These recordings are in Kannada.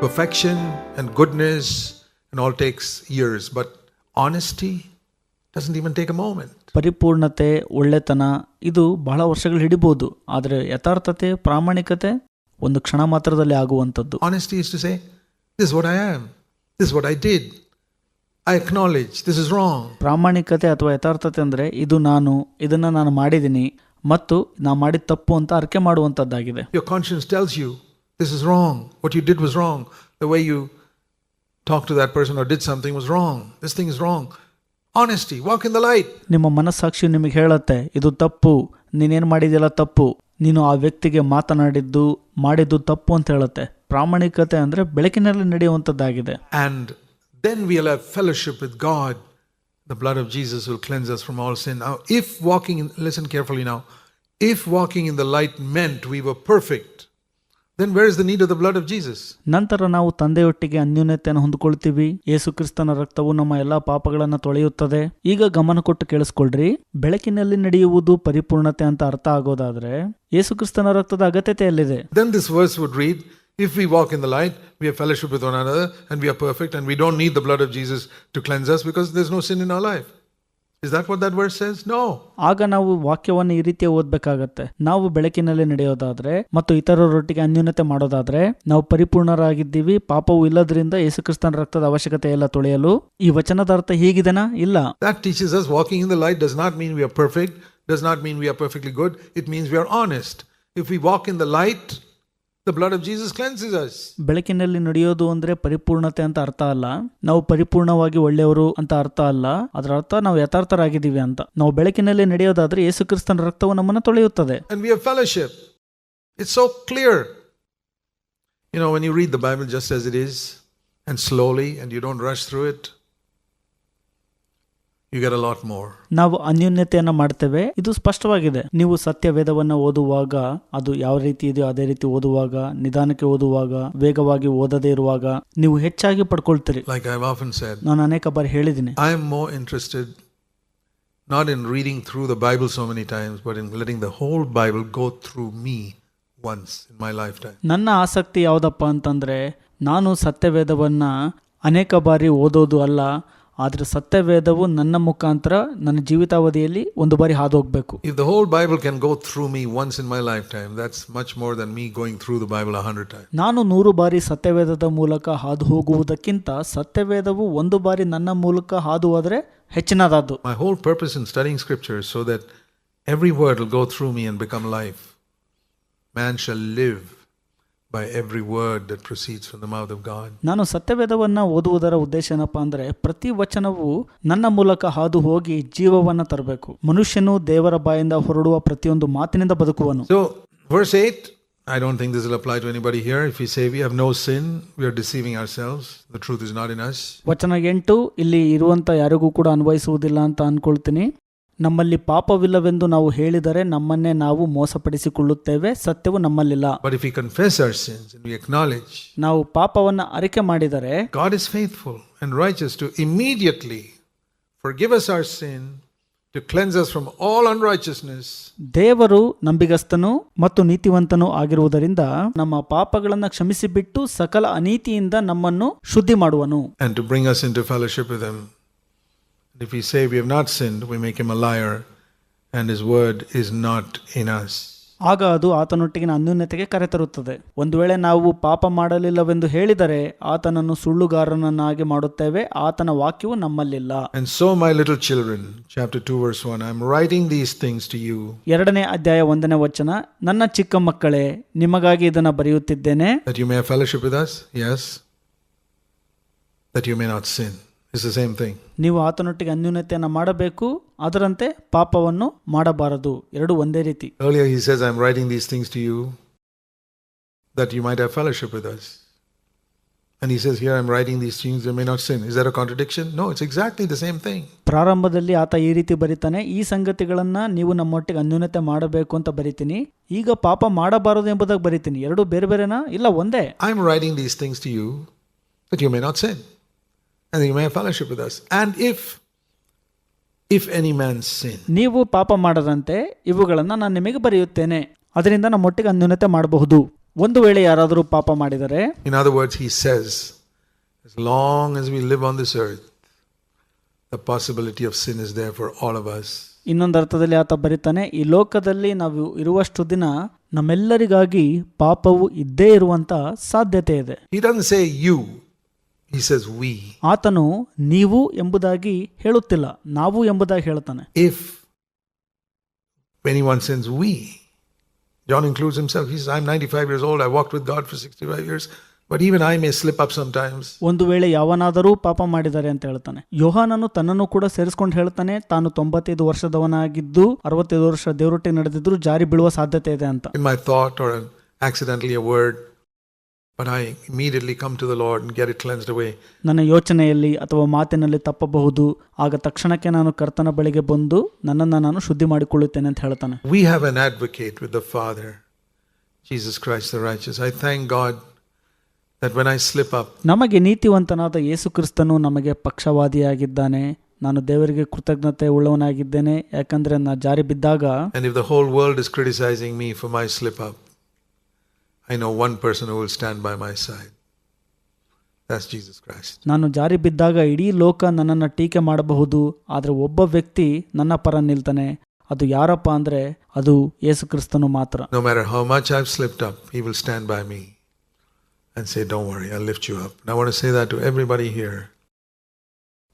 Perfection and goodness and all takes years, but honesty doesn't even take a moment. ಪರಿಪೂರ್ಣತೆ ಒಳ್ಳೆತನ ಇದು ಬಹಳ ವರ್ಷಗಳು ಹಿಡಿಬಹುದು ಆದರೆ ಯಥಾರ್ಥತೆ ಪ್ರಾಮಾಣಿಕತೆ ಒಂದು ಕ್ಷಣ ಮಾತ್ರದಲ್ಲಿ ಆಗುವಂಥದ್ದು honesty is to say this what I am this what I did I did. This is wrong is wrong. ಪ್ರಾಮಾಣಿಕತೆ ಅಥವಾ ಯಥಾರ್ಥತೆ ಅಂದರೆ ಇದು ನಾನು ಇದನ್ನು ನಾನು ಮಾಡಿದ್ದೀನಿ ಮತ್ತು ನಾ ಮಾಡಿದ ತಪ್ಪು ಅಂತ ಅರ್ಕೆ ಮಾಡುವಂಥದ್ದಾಗಿದೆ Your conscience tells you this is wrong. What you did was wrong. The way you talked to that person or did something was wrong. This thing is wrong. Honesty, walk in the light. ನಿಮ್ಮ ಮನಸ್ಸಾಕ್ಷಿ ನಿಮಗೆ ಹೇಳುತ್ತೆ ಇದು ತಪ್ಪು ನೀನೇನು ಮಾಡಿದೆಯಲ್ಲ ತಪ್ಪು ನೀನು ಆ ವ್ಯಕ್ತಿಗೆ ಮಾತನಾಡಿದ್ದು ಮಾಡಿದ್ದು ತಪ್ಪು ಅಂತ ಹೇಳುತ್ತೆ ಪ್ರಾಮಾಣಿಕತೆ ಅಂದರೆ ಬೆಳಕಿನಲ್ಲಿ ನಡೆಯುವಂಥದ್ದಾಗಿದೆ And then we'll have fellowship with God. The blood of Jesus will cleanse us from all sin. Now, if walking in, listen carefully now, if walking in the light meant we were perfect, then where is the need of the blood of Jesus? ನಂತರ ನಾವು ತಂದೆಯೊಟ್ಟಿಗೆ ಅನ್ಯೋನ್ಯತೆಯನ್ನು ಹೊಂದಿಕೊಳ್ತೀವಿ ಯೇಸು ಕ್ರಿಸ್ತನ ರಕ್ತವು ನಮ್ಮ ಎಲ್ಲಾ ಪಾಪಗಳನ್ನು ತೊಳೆಯುತ್ತದೆ ಈಗ ಗಮನ ಕೊಟ್ಟು ಕೇಳಿಸ್ಕೊಳ್ರಿ ಬೆಳಕಿನಲ್ಲಿ ನಡೆಯುವುದು ಪರಿಪೂರ್ಣತೆ ಅಂತ ಅರ್ಥ ಆಗೋದಾದ್ರೆ ಯೇಸು ಕ್ರಿಸ್ತನ ರಕ್ತದ ಅಗತ್ಯತೆ ಎಲ್ಲಿದೆ Then this verse would read, If we walk in the light, we have fellowship with one another, and we are perfect, and we don't need the blood of Jesus to cleanse us because there's no sin in our life. Is that what that verse says? No. ಆಗ ನಾವು ವಾಕ್ಯವನ್ನು ಈ ರೀತಿಯ ಓದ್ಬೇಕಾಗತ್ತೆ ನಾವು ಬೆಳಕಿನಲ್ಲಿ ನಡೆಯೋದಾದ್ರೆ ಮತ್ತು ಇತರರೊಟ್ಟಿಗೆ ಅನ್ಯೋನ್ಯತೆ ಮಾಡೋದಾದ್ರೆ ನಾವು ಪರಿಪೂರ್ಣರಾಗಿದ್ದೀವಿ ಪಾಪವು ಇಲ್ಲದ್ರಿಂದ ಯೇಸುಕ್ರಿಸ್ತನ ರಕ್ತದ ಅವಶ್ಯಕತೆ ಎಲ್ಲ ತೊಳೆಯಲು ಈ ವಚನದ ಅರ್ಥ ಹೀಗಿದೆನಾ ಇಲ್ಲ That teaches us walking in the light does not mean we are perfect, does not mean we are perfectly good. It means we are honest. If we walk in the light, the blood of Jesus cleanses us. ಬೆಳಕಿನಲ್ಲಿ ನಡೆಯೋದು ಅಂದ್ರೆ ಪರಿಪೂರ್ಣತೆ ಅಂತ ಅರ್ಥ ಅಲ್ಲ ನಾವು ಪರಿಪೂರ್ಣವಾಗಿ ಒಳ್ಳೆಯವರು ಅಂತ ಅರ್ಥ ಅಲ್ಲ ಅದರ ಅರ್ಥ ನಾವು ಯಥಾರ್ಥರಾಗಿದ್ದೀವಿ ಅಂತ ನಾವು ಬೆಳಕಿನಲ್ಲಿ ನಡೆಯೋದಾದ್ರೆ ಯೇಸುಕ್ರಿಸ್ತನ ರಕ್ತವು ನಮ್ಮನ್ನು ತೊಳೆಯುತ್ತದೆ And we have fellowship. It's so clear. You know, when you read the Bible just as it is, and slowly, and you don't rush through it, ನಾವು ಅನ್ಯೋನ್ಯತೆಯನ್ನ ಮಾಡ್ತೇವೆ. ಇದು ಸ್ಪಷ್ಟವಾಗಿದೆ. ನೀವು ಸತ್ಯ ವೇದವನ್ನು ಓದುವಾಗ ಅದು ಯಾವ ರೀತಿ ಇದೆಯೋ ಅದೇ ರೀತಿ ಓದುವಾಗ ನಿಧಾನಕ್ಕೆ ಓದುವಾಗ ವೇಗವಾಗಿ ಓದದೇ ಇರುವಾಗ ನೀವು ಹೆಚ್ಚಾಗಿ ಪಡ್ಕೊಳ್ತೀರಿ. ಐ ನಾನು ಅನೇಕ ಬಾರಿ ಹೇಳಿದ್ದೀನಿ. I am interested not in reading through the Bible so many times but in letting the whole Bible go through me once in my life time ನನ್ನ ಆಸಕ್ತಿ ಯಾವುದಪ್ಪ ಅಂತಂದ್ರೆ ನಾನು ಸತ್ಯವೇದವನ್ನ ಅನೇಕ ಬಾರಿ ಓದೋದು ಅಲ್ಲ ಆದರೆ ಸತ್ಯವೇದವು ನನ್ನ ಮುಖಾಂತರ ನನ್ನ ಜೀವಿತಾವಧಿಯಲ್ಲಿ ಒಂದು ಬಾರಿ ಹಾದೋಗಬೇಕು if the whole Bible can go through me once in my life time that's much more than me going through the Bible 100 time ನಾನು 100 ಬಾರಿ ಸತ್ಯವೇದದ ಮೂಲಕ ಹಾದು ಹೋಗುವುದಕ್ಕಿಂತ ಸತ್ಯವೇದವು ಒಂದು ಬಾರಿ ನನ್ನ ಮೂಲಕ ಹಾದು ಹೋದರೆ ಹೆಚ್ಚಿನದಾದು my whole purpose in studying scripture so that every word will go through me and become life man shall live by every word that proceeds from the mouth of God ನಾನು ಸತ್ಯವೇದವನ್ನ ಓದುವುದರ ಉದ್ದೇಶ ಏನಪ್ಪ ಅಂದ್ರೆ ಪ್ರತಿ ವಚನವೂ ನನ್ನ ಮೂಲಕ ಹಾದು ಹೋಗಿ ಜೀವವನ್ನ ತರಬೇಕು. ಮನುಷ್ಯನು ದೇವರ ಬಾಯಿಂದ ಹೊರಡುವ ಪ್ರತಿಯೊಂದು ಮಾತಿನಿಂದ ಬದುಕುವನು. So verse eight I don't think this will apply to anybody here if you say we have no sin we are deceiving ourselves the truth is not in us ವಚನ ಎಂಟು ಇಲ್ಲಿ ಇರುವಂತ ಯಾರಿಗೂ ಕೂಡ ಅನ್ವಯಿಸುವುದಿಲ್ಲ ಅಂತ ಅನ್ಕೊಳ್ತೀನಿ. ನಮ್ಮಲ್ಲಿ ಪಾಪವಿಲ್ಲವೆಂದು ನಾವು ಹೇಳಿದರೆ ನಮ್ಮನ್ನೇ ನಾವು ಮೋಸಪಡಿಸಿಕೊಳ್ಳುತ್ತೇವೆ ಸತ್ಯವು ನಮ್ಮಲ್ಲಿಲ್ಲ But if we confess our sins and we acknowledge, ನಾವು ಪಾಪವನ್ನು ಅರಿಕೆ ಮಾಡಿದರೆ God is faithful and righteous to immediately forgive us our sin, to cleanse us from all unrighteousness, ದೇವರು ನಂಬಿಗಸ್ತನು ಮತ್ತು ನೀತಿವಂತನು ಆಗಿರುವುದರಿಂದ ನಮ್ಮ ಪಾಪಗಳನ್ನು ಕ್ಷಮಿಸಿಬಿಟ್ಟು ಸಕಲ ಅನೀತಿಯಿಂದ ನಮ್ಮನ್ನು ಶುದ್ಧಿ ಮಾಡುವನು and to bring us into fellowship with Him. And if we say we have not sinned, we make Him a liar, and His word is not in us. ಆಗ ಅದು ಆತನೊಟ್ಟಿಗಿನ ಅನ್ಯೂನ್ಯತೆಗೆ ಕರೆತರುತ್ತದೆ ಒಂದು ವೇಳೆ ನಾವು ಪಾಪ ಮಾಡಲಿಲ್ಲವೆಂದು ಹೇಳಿದರೆ ಆತನನ್ನು ಸುಳ್ಳುಗಾರನನ್ನಾಗಿ ಮಾಡುತ್ತೇವೆ ಆತನ ವಾಕ್ಯವು ನಮ್ಮಲ್ಲಿಲ್ಲ And so, my little children, chapter 2, verse 1, I'm writing these things to you ಎರಡನೇ ಅಧ್ಯಾಯ ಒಂದನೇ ವಚನ ನನ್ನ ಚಿಕ್ಕ ಮಕ್ಕಳೇ ನಿಮಗಾಗಿ ಇದನ್ನು ಬರೆಯುತ್ತಿದ್ದೇನೆ that you may have fellowship with us, yes, that you may not sin. It's the same thing. ನೀವು ಆತನೊಟ್ಟಿಗೆ ಅನ್ಯೂನ್ಯತೆಯನ್ನು ಮಾಡಬೇಕು ಅದರಂತೆ ಪಾಪವನ್ನು ಮಾಡಬಾರದು ಎರಡು ಒಂದೇ ರೀತಿ Earlier, he says, I'm writing these things to you that you might have fellowship with us. And he says, Here I'm writing these things that you may not sin. Is that a contradiction? No, it's exactly the same thing. ಪ್ರಾರಂಭದಲ್ಲಿ ಆತ ಈ ರೀತಿ ಬರೀತಾನೆ ಈ ಸಂಗತಿಗಳನ್ನ ನೀವು ನಮ್ಮೊಟ್ಟಿಗೆ ಅನ್ಯೂನ್ಯತೆ ಮಾಡಬೇಕು ಅಂತ ಬರಿತೀನಿ ಈಗ ಪಾಪ ಮಾಡಬಾರದು ಎಂಬುದಾಗಿ ಬರಿತೀನಿ ಎರಡು ಬೇರೆ ಬೇರೆನಾ ಇಲ್ಲ ಒಂದೇ I'm writing these things to you that you may not sin, and that you may have fellowship with us. And if if any man sin, ನೀವು ಪಾಪ ಮಾಡದಂತೆ ಇವುಗಳನ್ನ ನಾನು ನಿಮಗೆ ಬರೆಯುತ್ತೇನೆ ಅದರಿಂದ ನಮ್ಮೊಟ್ಟಿಗೆ ಅನ್ಯೂನ್ಯತೆ ಮಾಡಬಹುದು ಒಂದು ವೇಳೆ ಯಾರಾದರೂ ಪಾಪ ಮಾಡಿದರೆ In other words, he says, as long as we live on this earth, the possibility of sin is there for all of us. ಇನ್ನೊಂದು ಅರ್ಥದಲ್ಲಿ ಆತ ಬರೀತಾನೆ ಈ ಲೋಕದಲ್ಲಿ ನಾವು ಇರುವಷ್ಟು ದಿನ ನಮ್ಮೆಲ್ಲರಿಗಾಗಿ ಪಾಪವು ಇದ್ದೇ ಇರುವಂತ ಸಾಧ್ಯತೆ ಇದೆ He doesn't say you, He says we. ಆತನು ನೀವು ಎಂಬುದಾಗಿ ಹೇಳುತ್ತಿಲ್ಲ ನಾವು ಎಂಬುದಾಗಿ ಹೇಳ್ತಾನೆ If anyone sins, we. John includes himself. He says, I'm 95 years old. I walked with God for 65 years. But even I may slip up sometimes. ಒಂದು ವೇಳೆ ಯಾವನಾದರೂ ಪಾಪ ಮಾಡಿದ್ದಾರೆ ಅಂತ ಹೇಳ್ತಾನೆ ಯೋಹಾನನು ತನ್ನನ್ನು ಕೂಡ ಸೇರಿಸ್ಕೊಂಡು ಹೇಳ್ತಾನೆ ತಾನು ತೊಂಬತ್ತೈದು ವರ್ಷದವನಾಗಿದ್ದು ಅರವತ್ತೈದು ವರ್ಷ ದೇವರೊಟ್ಟಿಗೆ ನಡೆದಿದ್ರು ಜಾರಿ ಬೀಳುವ ಸಾಧ್ಯತೆ ಇದೆ ಅಂತ In my thought or accidentally a word, but I immediately come to the Lord and get it cleansed away. ನನ್ನ ಯೋಚನೆಯಲ್ಲಿ ಅಥವಾ ಮಾತಿನಲ್ಲಿ ತಪ್ಪಬಹುದು ಆಗ ತಕ್ಷಣಕ್ಕೆ ನಾನು ಕರ್ತನ ಬಳಿಗೆ ಬಂದು ನನ್ನನ್ನು ನಾನು ಶುದ್ಧಿ ಮಾಡಿಕೊಳ್ಳುತ್ತೇನೆ ಅಂತ ಹೇಳ್ತಾನೆ We have an advocate with the Father, Jesus Christ the righteous. I thank God that when I slip up, ನಮಗೆ ನೀತಿವಂತನಾದ ಯೇಸು ಕ್ರಿಸ್ತನು ನಮಗೆ ಪಕ್ಷವಾದಿಯಾಗಿದ್ದಾನೆ ನಾನು ದೇವರಿಗೆ ಕೃತಜ್ಞತೆ ಉಳ್ಳವನಾಗಿದ್ದೇನೆ ಯಾಕಂದ್ರೆ ನಾ ಜಾರಿ ಬಿದ್ದಾಗ and if the whole world is criticizing me for my slip up, I know one person who will stand by my side. That's Jesus Christ. ನಾನು ಜಾರಿ ಬಿದ್ದಾಗ ಇಡೀ ಲೋಕ ನನ್ನನ್ನು ಟೀಕೆ ಮಾಡಬಹುದು ಆದರೆ ಒಬ್ಬ ವ್ಯಕ್ತಿ ನನ್ನ ಪರ ನಿಲ್ತಾನೆ ಅದು ಯಾರಪ್ಪ ಅಂದ್ರೆ ಅದು ಯೇಸು ಕ್ರಿಸ್ತನು ಮಾತ್ರ No matter how much I've slipped up, He will stand by me and say, Don't worry, I'll lift you up. And I want to say that to everybody here.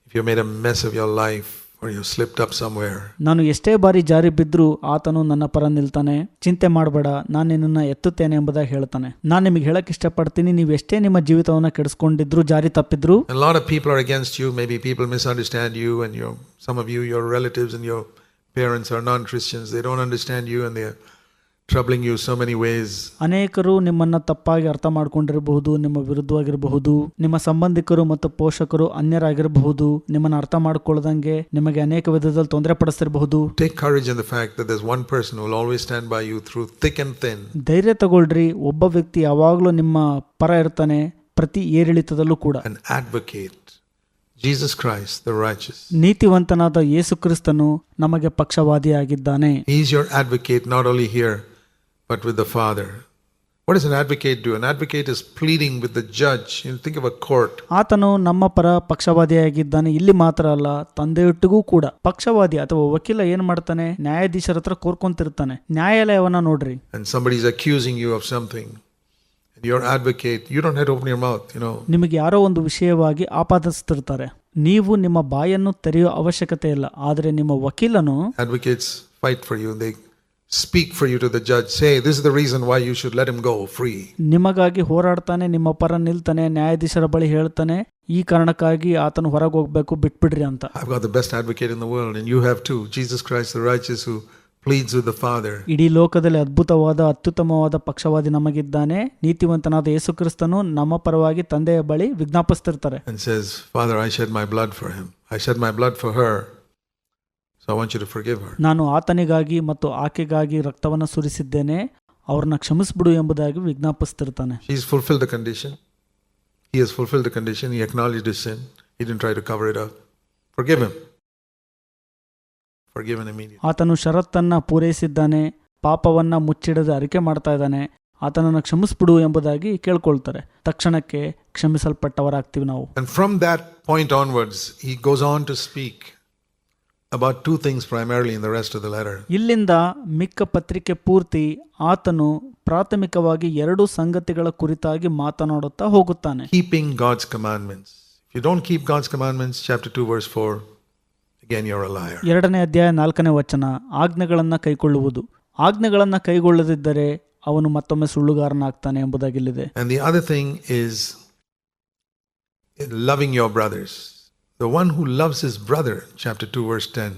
If you made a mess of your life or you slipped up somewhere, ನಾನು ಎಷ್ಟೇ ಬಾರಿ ಜಾರಿ ಬಿದ್ದರೂ ಆತನು ನನ್ನ ಪರ ನಿಲ್ತಾನೆ ಚಿಂತೆ ಮಾಡಬೇಡ ನಾನು ನಿನ್ನನ್ನು ಎತ್ತುತ್ತೇನೆ ಎಂಬುದಾಗಿ ಹೇಳ್ತಾನೆ ನಾನು ನಿಮಗೆ ಹೇಳಕ್ ಇಷ್ಟಪಡ್ತೀನಿ ನೀವು ಎಷ್ಟೇ ನಿಮ್ಮ ಜೀವಿತವನ್ನು ಕೆಡಿಸ್ಕೊಂಡಿದ್ರು ಜಾರಿ ತಪ್ಪಿದ್ರು a lot of people are against you. Maybe people misunderstand you, and your some of you, your relatives and your parents are non-Christians. They don't understand you, and they're troubling you so many ways. ಅನೇಕರು ನಿಮ್ಮನ್ನ ತಪ್ಪಾಗಿ ಅರ್ಥ ಮಾಡ್ಕೊಂಡಿರಬಹುದು ನಿಮ್ಮ ವಿರುದ್ಧವಾಗಿರಬಹುದು ನಿಮ್ಮ ಸಂಬಂಧಿಕರು ಮತ್ತು ಪೋಷಕರು ಅನ್ಯರಾಗಿರಬಹುದು ನಿಮ್ಮನ್ನ ಅರ್ಥ ಮಾಡ್ಕೊಳ್ಳದಂಗೆ ನಿಮಗೆ ಅನೇಕ ವಿಧದಲ್ಲಿ ತೊಂದರೆ ಪಡಿಸ್ತಿರಬಹುದು Take courage in the fact that there's one person who will always stand by you through thick and thin. ಧೈರ್ಯ ತಗೊಳ್ರಿ ಒಬ್ಬ ವ್ಯಕ್ತಿ ಯಾವಾಗಲೂ ನಿಮ್ಮ ಪರ ಇರ್ತಾನೆ ಪ್ರತಿ ಏರಿಳಿತದಲ್ಲೂ ಕೂಡ An advocate, Jesus Christ, the righteous. ನೀತಿವಂತನಾದ ಯೇಸು ಕ್ರಿಸ್ತನು ನಮಗೆ ಪಕ್ಷವಾದಿಯಾಗಿದ್ದಾನೆ He's your advocate not only here, but with the Father. What does an advocate do? An advocate is pleading with the judge. You think of a court. ಆತನು ನಮ್ಮ ಪರ ಪಕ್ಷವಾದಿಯಾಗಿದ್ದಾನೆ ಇಲ್ಲಿ ಮಾತ್ರ ಅಲ್ಲ ತಂದೆಯೊಟ್ಟಿಗೂ ಕೂಡ ಪಕ್ಷವಾದಿ ಅಥವಾ ವಕೀಲ ಏನ್ ಮಾಡ್ತಾನೆ ನ್ಯಾಯಾಧೀಶರ ಹತ್ರ ಕೋರ್ಕೊಂತಿರ್ತಾನೆ ನ್ಯಾಯಾಲಯವನ್ನ ನೋಡ್ರಿ and somebody is accusing you of something, and your advocate, you don't have to open your mouth, you know. ನಿಮಗೆ ಯಾರೋ ಒಂದು ವಿಷಯವಾಗಿ ಆಪಾದಿಸ್ತಿರ್ತಾರೆ ನೀವು ನಿಮ್ಮ ಬಾಯನ್ನು ತೆರೆಯೋ ಅವಶ್ಯಕತೆ ಇಲ್ಲ ಆದರೆ ನಿಮ್ಮ ವಕೀಲನು Advocates fight for you, they speak for you to the judge, say, This is the reason why you should let him go free. ನಿಮಗಾಗಿ ಹೋರಾಡ್ತಾನೆ ನಿಮ್ಮ ಪರ ನಿಲ್ತಾನೆ ನ್ಯಾಯಾಧೀಶರ ಬಳಿ ಹೇಳ್ತಾನೆ ಈ ಕಾರಣಕ್ಕಾಗಿ ಆತನು ಹೊರಗೆ ಹೋಗ್ಬೇಕು ಬಿಟ್ಬಿಡ್ರಿ ಅಂತ I've got the best advocate in the world, and you have too. Jesus Christ, the righteous, who pleads with the Father. ಇಡೀ ಲೋಕದಲ್ಲಿ ಅದ್ಭುತವಾದ ಅತ್ಯುತ್ತಮವಾದ ಪಕ್ಷವಾದಿ ನಮಗಿದ್ದಾನೆ ನೀತಿವಂತನಾದ ಯೇಸು ಕ್ರಿಸ್ತನು ನಮ್ಮ ಪರವಾಗಿ ತಂದೆಯ ಬಳಿ ವಿಜ್ಞಾಪಿಸ್ತಿರ್ತಾರೆ and says, Father, I shed my blood for him. I shed my blood for her. ನಾನು ಆತನಿಗಾಗಿ ಮತ್ತು ಆಕೆಗಾಗಿ ರಕ್ತವನ್ನು ಸುರಿಸಿದ್ದೇನೆ ಅವ್ರನ್ನ ಕ್ಷಮಿಸ್ಬಿಡು ಎಂಬುದಾಗಿ ವಿಜ್ಞಾಪಿಸ್ತಿರ್ತಾನೆ has fulfilled the condition. He has fulfilled the condition. He acknowledged his sin. He didn't try to cover it up. Forgive him. Forgiven immediately. ಆತನು ಷರತ್ತನ್ನ ಪೂರೈಸಿದ್ದಾನೆ ಪಾಪವನ್ನ ಮುಚ್ಚಿಡದೆ ಅರಿಕೆ ಮಾಡ್ತಾ ಇದ್ದಾನೆ ಆತನನ್ನು ಕ್ಷಮಿಸ್ಬಿಡು ಎಂಬುದಾಗಿ ಕೇಳ್ಕೊಳ್ತಾರೆ ತಕ್ಷಣಕ್ಕೆ ಕ್ಷಮಿಸಲ್ಪಟ್ಟವರಾಗ್ತೀವಿ ನಾವು And from that point onwards, he goes on to speak about two things primarily in the rest of the letter. ಇಲ್ಲಿಂದ ಮಿಕ್ಕ ಪತ್ರಿಕೆ ಪೂರ್ತಿ ಆತನು ಪ್ರಾಥಮಿಕವಾಗಿ ಎರಡು ಸಂಗತಿಗಳ ಕುರಿತಾಗಿ ಮಾತನಾಡುತ್ತಾ ಹೋಗುತ್ತಾನೆ Keeping God's commandments. If you don't keep God's commandments, chapter 2, verse 4, again you're a liar. ಎರಡನೇ ಅಧ್ಯಾಯ ನಾಲ್ಕನೇ ವಚನ aagnagalanna kai ಆಜ್ಞೆಗಳನ್ನ ಕೈಗೊಳ್ಳದಿದ್ದರೆ ಅವನು ಮತ್ತೊಮ್ಮೆ ಸುಳ್ಳುಗಾರನಾಗ್ತಾನೆ ಎಂಬುದಾಗಿಲ್ಲಿದೆ And the other thing is loving your brothers. The one who loves his brother, chapter 2, verse 10,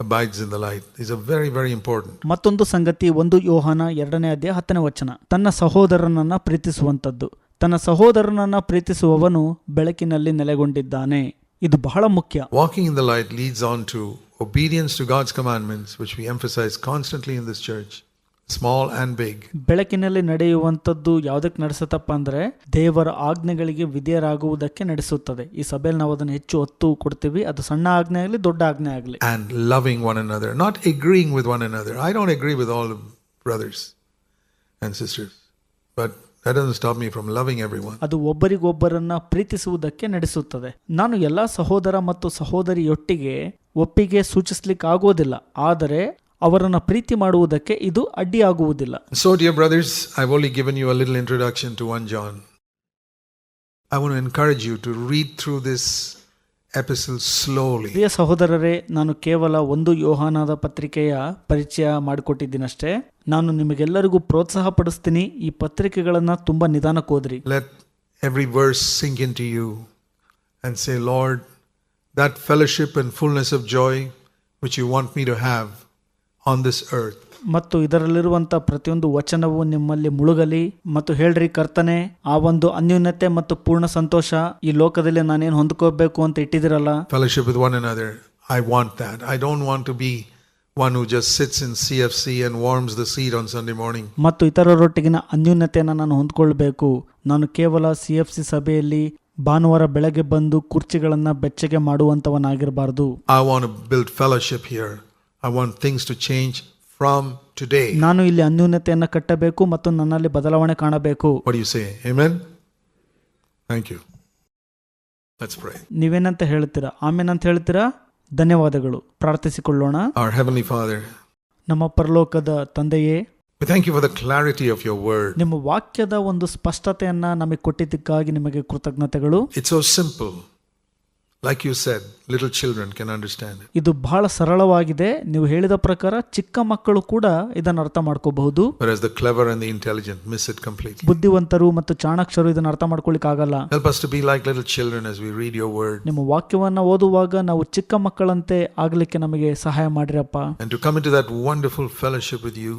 abides in the light. These are very, very important. ಮತ್ತೊಂದು ಸಂಗತಿ ಒಂದು ಯೋಹಾನ ಎರಡನೇ ಅಧ್ಯಾಯ ಹತ್ತನೇ ವಚನ ತನ್ನ ಸಹೋದರನನ್ನ ಪ್ರೀತಿಸುವಂತದ್ದು ತನ್ನ ಸಹೋದರನನ್ನ ಪ್ರೀತಿಸುವವನು ಬೆಳಕಿನಲ್ಲಿ ನೆಲೆಗೊಂಡಿದ್ದಾನೆ ಇದು ಬಹಳ ಮುಖ್ಯ Walking in the light leads on to obedience to God's commandments, which we emphasize constantly in this church, Small and big ಬೆಳಕಿನಲ್ಲಿ ನಡೆಯುವಂಥದ್ದು ಯಾವುದಕ್ಕೆ ನಡೆಸುತ್ತಪ್ಪ ಅಂದ್ರೆ ದೇವರ ಆಜ್ಞೆಗಳಿಗೆ ವಿಧೇಯರಾಗುವುದಕ್ಕೆ ನಡೆಸುತ್ತದೆ. ಈ ಸಭೆಯಲ್ಲಿ ನಾವು ಅದನ್ನು ಹೆಚ್ಚು ಒತ್ತು ಕೊಡ್ತೀವಿ. ಅದು ಸಣ್ಣ ಆಜ್ಞೆ ಆಗಲಿ ದೊಡ್ಡ ಆಜ್ಞೆ ಆಗಲಿ. And loving one another, not agreeing with one another. I don't agree with all the brothers and but But that doesn't stop me from loving everyone. ಅದು ಒಬ್ಬರಿಗೊಬ್ಬರನ್ನ ಪ್ರೀತಿಸುವುದಕ್ಕೆ ನಡೆಸುತ್ತದೆ. ನಾನು ಎಲ್ಲಾ ಸಹೋದರ ಮತ್ತು ಸಹೋದರಿಯೊಟ್ಟಿಗೆ ಒಪ್ಪಿಗೆ ಸೂಚಿಸ್ಲಿಕ್ಕೆ ಆಗೋದಿಲ್ಲ ಆದರೆ ಅವರನ್ನು ಪ್ರೀತಿ ಮಾಡುವುದಕ್ಕೆ ಇದು ಅಡ್ಡಿಯಾಗುವುದಿಲ್ಲ. So dear brothers I only given you a little introduction to one John I want encourage you to read through this episode slowly ಪ್ರಿಯ ಸಹೋದರರೇ ನಾನು ಕೇವಲ ಒಂದು ಯೋಹಾನದ ಪತ್ರಿಕೆಯ ಪರಿಚಯ ಮಾಡಿಕೊಟ್ಟಿದ್ದೀನಷ್ಟೇ. ನಾನು ನಿಮಗೆಲ್ಲರಿಗೂ ಪ್ರೋತ್ಸಾಹ ಪಡಿಸ್ತೀನಿ ಈ ಪತ್ರಿಕೆಗಳನ್ನು ತುಂಬ ನಿಧಾನಕ್ಕೆ ಓದ್ರಿ. Let every verse sing in to you and say Lord that fellowship and fullness of joy which you want me to have on this earth, ಮತ್ತು ಇದರಲ್ಲಿರುವಂತ ಪ್ರತಿಯೊಂದು ವಚನವು ನಿಮ್ಮಲ್ಲಿ ಮುಳುಗಲಿ ಮತ್ತು ಹೇಳ್ರಿ ಕರ್ತನೆ ಆ ಒಂದು ಅನ್ಯೂನ್ಯತೆ ಮತ್ತು ಪೂರ್ಣ ಸಂತೋಷ ಈ ಲೋಕದಲ್ಲಿ ನಾನೇನು ಹೊಂದ್ಕೋಬೇಕು ಅಂತ ಇಟ್ಟಿದಿರಲ್ಲ fellowship with one another, I want that. Want to be one who one sits in C F C and warms the seat on Sunday morning ಮತ್ತು ಇತರರೊಟ್ಟಿಗಿನ ಅನ್ಯೂನ್ಯತೆಯನ್ನು ನಾನು ಹೊಂದ್ಕೊಳ್ಬೇಕು. ನಾನು ಕೇವಲ ಸಿ ಎಫ್ ಸಿ ಸಭೆಯಲ್ಲಿ ಭಾನುವಾರ ಬೆಳಗ್ಗೆ ಬಂದು ಕುರ್ಚಿಗಳನ್ನು ಬೆಚ್ಚಗೆ ಮಾಡುವಂತವನಾಗಿರಬಾರದು I want to fellowship fellowship here. I want things to change from today. ನಾನು ಇಲ್ಲಿ ಅನ್ಯೂನ್ಯತೆಯನ್ನು ಕಟ್ಟಬೇಕು ಮತ್ತು ನನ್ನಲ್ಲಿ ಬದಲಾವಣೆ ಕಾಣಬೇಕು What do you say? Amen? Thank you. Let's pray. ನೀವೇನಂತ ಹೇಳ್ತೀರಾ ಅಂತ ಹೇಳ್ತೀರಾ ಧನ್ಯವಾದಗಳು ಪ್ರಾರ್ಥಿಸಿಕೊಳ್ಳೋಣ Our Heavenly Father, ನಮ್ಮ ಪರಲೋಕದ ತಂದೆಯೇ we thank you for the clarity of your word. ನಿಮ್ಮ ವಾಕ್ಯದ ಒಂದು ಸ್ಪಷ್ಟತೆಯನ್ನ ನಮಗೆ ಕೊಟ್ಟಿದ್ದಕ್ಕಾಗಿ ನಿಮಗೆ ಕೃತಜ್ಞತೆಗಳು It's so simple. Like you said little children can understand it. ಇದು ಬಹಳ ಸರಳವಾಗಿದೆ ನೀವು ಹೇಳಿದ ಪ್ರಕಾರ ಚಿಕ್ಕ ಮಕ್ಕಳು ಕೂಡ ಇದನ್ನು ಅರ್ಥ ಮಾಡ್ಕೋಬಹುದು Whereas the clever and the intelligent miss it completely. ಬುದ್ಧಿವಂತರು ಮತ್ತು ಚಾಣಾಕ್ಷರು ಇದನ್ನು ಅರ್ಥ ಮಾಡ್ಕೊಳ್ಳಿಕ್ ಆಗಲ್ಲ Help us to be like little children as we read your word ನಿಮ್ಮ ವಾಕ್ಯವನ್ನ ಓದುವಾಗ ನಾವು ಚಿಕ್ಕ ಮಕ್ಕಳಂತೆ ಆಗ್ಲಿಕ್ಕೆ ನಮಗೆ ಸಹಾಯ ಮಾಡಿರಪ್ಪ and to come into that wonderful fellowship with you,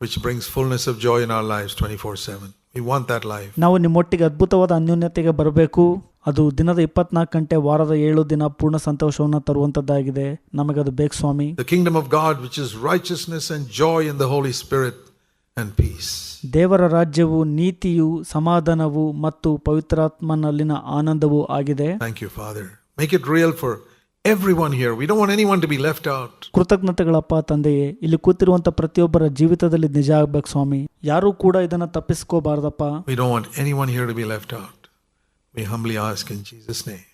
which brings fullness of joy in our lives 24 7. We want that life. ನಾವು ನಿಮ್ಮೊಟ್ಟಿಗೆ ಅದ್ಭುತವಾದ ಅನ್ಯೋನ್ಯತೆಗೆ ಬರಬೇಕು ಅದು ದಿನದ ಇಪ್ಪತ್ನಾಲ್ಕು ಗಂಟೆ ವಾರದ ಏಳು ದಿನ ಪೂರ್ಣ ಸಂತೋಷವನ್ನು ತರುವಂತದ್ದಾಗಿದೆ. ನಮಗದು ಬೇಕು ಸ್ವಾಮಿ. Kingdom of God which is righteousness and joy in the Holy Spirit and peace ದೇವರ ರಾಜ್ಯವು ನೀತಿಯು ಸಮಾಧಾನವು ಮತ್ತು ಪವಿತ್ರಾತ್ಮನಲ್ಲಿನ ಆನಂದವು ಆಗಿದೆ. Thank you Father make it real for everyone here we don't want anyone to be left out ಕೃತಜ್ಞತೆಗಳಪ್ಪ ತಂದೆಯೇ ಇಲ್ಲಿ ಕೂತಿರುವಂತ ಪ್ರತಿಯೊಬ್ಬರ ಜೀವಿತದಲ್ಲಿ ನಿಜ ಆಗಬೇಕು ಸ್ವಾಮಿ. ಯಾರು ಕೂಡ ಇದನ್ನ ತಪ್ಪಿಸ್ಕೋಬಾರದಪ್ಪ. We don't want anyone here to be left out We humbly ask in Jesus' name.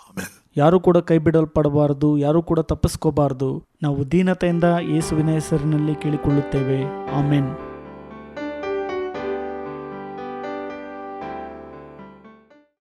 Amen. ಯಾರು ಕೂಡ ಕೈ ಬಿಡಲ್ಪಡಬಾರದು ಯಾರು ಕೂಡ ತಪ್ಪಿಸ್ಕೋಬಾರದು ನಾವು ದೀನತೆಯಿಂದ ಯೇಸುವಿನ ಹೆಸರಿನಲ್ಲಿ ಕೇಳಿಕೊಳ್ಳುತ್ತೇವೆ ಆಮೆನ್